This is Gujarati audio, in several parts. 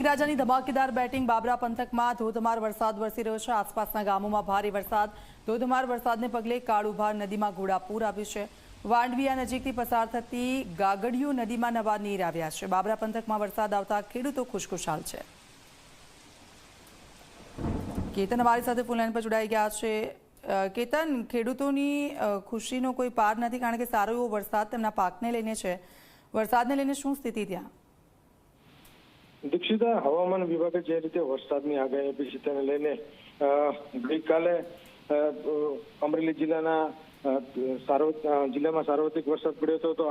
મેઘરાજાની ધમાકેદાર બેટિંગ બાબરા પંથકમાં ધોધમાર વરસાદ વરસી રહ્યો છે. આસપાસના ગામોમાં ભારે વરસાદ. ધોધમાર વરસાદને પગલે કાળુભાર નદીમાં ઘોડાપૂર આવ્યું છે. વાંડવીયા નજીકથી પસાર થતી ગાગડિયો નદીમાં નવા નીર આવ્યા છે. બાબરા પંથકમાં વરસાદ આવતા ખેડૂતો ખુશખુશાલ છે. કેતન અમારી સાથે ફોનલાઈન પર જોડાઈ ગયા છે. કેતન, ખેડૂતોની ખુશીનો કોઈ પાર નથી કારણ કે સારો એવો વરસાદ તેમના પાકને લઈને છે. વરસાદને લઈને શું સ્થિતિ ત્યાં? દીક્ષિતા હવામાન વિભાગે જે રીતે વરસાદની આગાહી આપી છે તેને લઈને ગઈકાલે અમરેલી જિલ્લાના જિલ્લામાં સાર્વત્રિક વરસાદ પડ્યો હતો, તો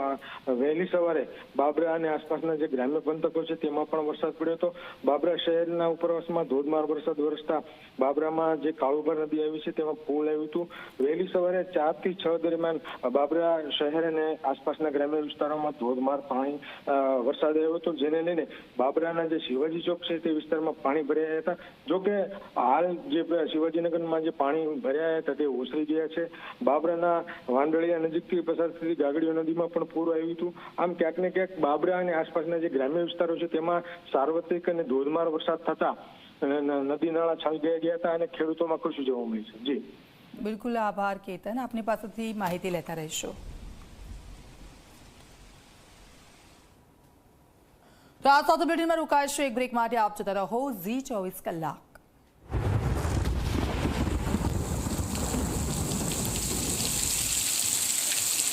વહેલી સવારે બાબરા અને આસપાસના જે ગ્રામ્ય પંથકો છે, તેમાં પણ વરસાદ પડ્યો હતો. બાબરા શહેરના ઉપરવાસમાં ધોધમાર વરસાદ વરસતા બાબરામાં જે કાળુભર નદી આવી છે, તેમાં પુલ આવ્યું હતું. વહેલી સવારે ચારથી છ દરમિયાન બાબરા શહેર અને આસપાસના ગ્રામ્ય વિસ્તારોમાં ધોધમાર પાણી વરસાદ આવ્યો હતો. જેને લઈને બાબરાના જે શિવાજી ચોક છે, તે વિસ્તારમાં પાણી ભરાયા હતા. જોકે હાલ જે શિવાજીનગરમાં જે પાણી ભર્યા હતા, તે ઓસરી ગયા છે. બાબરાના વાંદળિયા નજીકથી પસાર થતી ગાગડીઓ નદીમાં પણ પૂર આવ્યું હતું. આમ ક્યાંક ને ક્યાંક બાબરા અને આસપાસના જે ગ્રામ્ય વિસ્તારો છે, તેમાં સાર્વત્રિક અને ધોધમાર વરસાદ થતા નદી નાળા છાંઈ ગયા ગયા હતા અને ખેડૂતોમાં ખુશી જોવા મળી છે. જી. બિલકુલ આભાર, કેતન. આપની પાસેથી માહિતી લેતા રહીશું. તો આ સાથે બુલેટિનમાં રોકાઈશું. એક બ્રેક માટે આપ જતા રહો ઝી ચોવીસ કલાક.